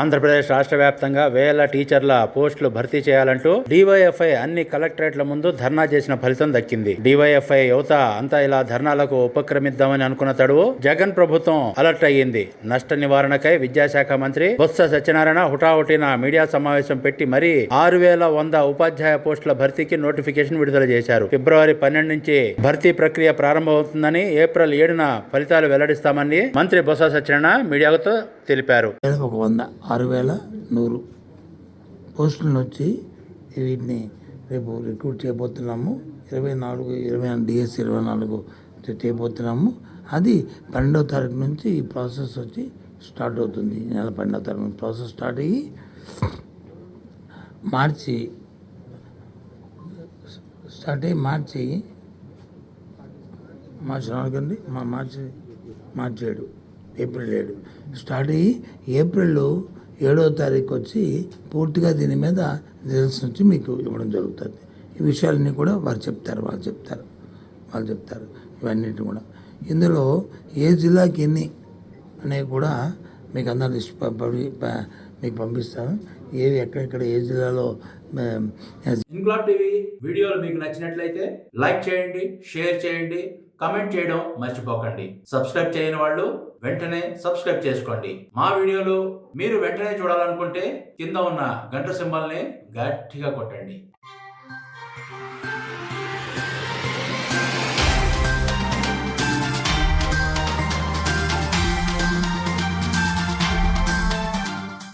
ఆంధ్రప్రదేశ్ రాష్ట్ర వ్యాప్తంగా వేల టీచర్ల పోస్టులు భర్తీ చేయాలంటూ డివైఎఫ్ఐ అన్ని కలెక్టరేట్ల ముందు ధర్నా చేసిన ఫలితం దక్కింది. డివైఎఫ్ఐ యువత అంతా ఇలా ధర్నాలకు ఉపక్రమిద్దామని అనుకున్న తడువు జగన్ ప్రభుత్వం అలర్ట్ అయ్యింది. నష్ట నివారణకై విద్యాశాఖ మంత్రి బొత్స సత్యనారాయణ హుటాహుటిన మీడియా సమావేశం పెట్టి మరీ ఆరు వేల వంద ఉపాధ్యాయ పోస్టుల భర్తీకి నోటిఫికేషన్ విడుదల చేశారు. ఫిబ్రవరి పన్నెండు నుంచి భర్తీ ప్రక్రియ ప్రారంభమవుతుందని ఏప్రిల్ ఏడున ఫలితాలు వెల్లడిస్తామని మంత్రి బొత్స సత్యనారాయణ మీడియాతో తెలిపారు. ఒక వంద ఆరు వేల నూరు. పోస్టులను వచ్చి వీటిని రేపు రిక్రూట్ చేయబోతున్నాము. ఇరవై నాలుగు ఇరవై డిఎస్ ఇరవై నాలుగు చేయబోతున్నాము. అది పన్నెండవ తారీఖు నుంచి ఈ ప్రాసెస్ వచ్చి స్టార్ట్ అవుతుంది. నెల పన్నెండవ తారీఖు నుంచి ప్రాసెస్ స్టార్ట్ అయ్యి మార్చి స్టార్ట్ అయ్యి మార్చి మార్చి నాలుగు అండి. మా మార్చి మార్చి ఏడు ఏప్రిల్ ఏడు. స్టార్ట్ అయ్యి ఏప్రిల్లో ఏడవ తారీఖు వచ్చి పూర్తిగా దీని మీద రిజల్ట్స్ నుంచి మీకు ఇవ్వడం జరుగుతుంది. ఈ విషయాలన్నీ కూడా వారు చెప్తారు వాళ్ళు చెప్తారు వాళ్ళు చెప్తారు. ఇవన్నిటి కూడా. ఇందులో ఏ జిల్లాకి ఎన్ని అనేవి కూడా మీకు అందరు లిస్ట్ పంపి మీకు పంపిస్తాను. ఏవి ఎక్కడెక్కడ ఏ జిల్లాలో ఇన్క్లాబ్ టీవీ వీడియోలు మీకు నచ్చినట్లయితే లైక్ చేయండి షేర్ చేయండి కమెంట్ చేయడం మర్చిపోకండి. సబ్స్క్రైబ్ చేయని వాళ్ళు వెంటనే సబ్స్క్రైబ్ చేసుకోండి. మా వీడియోలు మీరు వెంటనే చూడాలనుకుంటే కింద ఉన్న గంట సింబల్ని గట్టిగా కొట్టండి.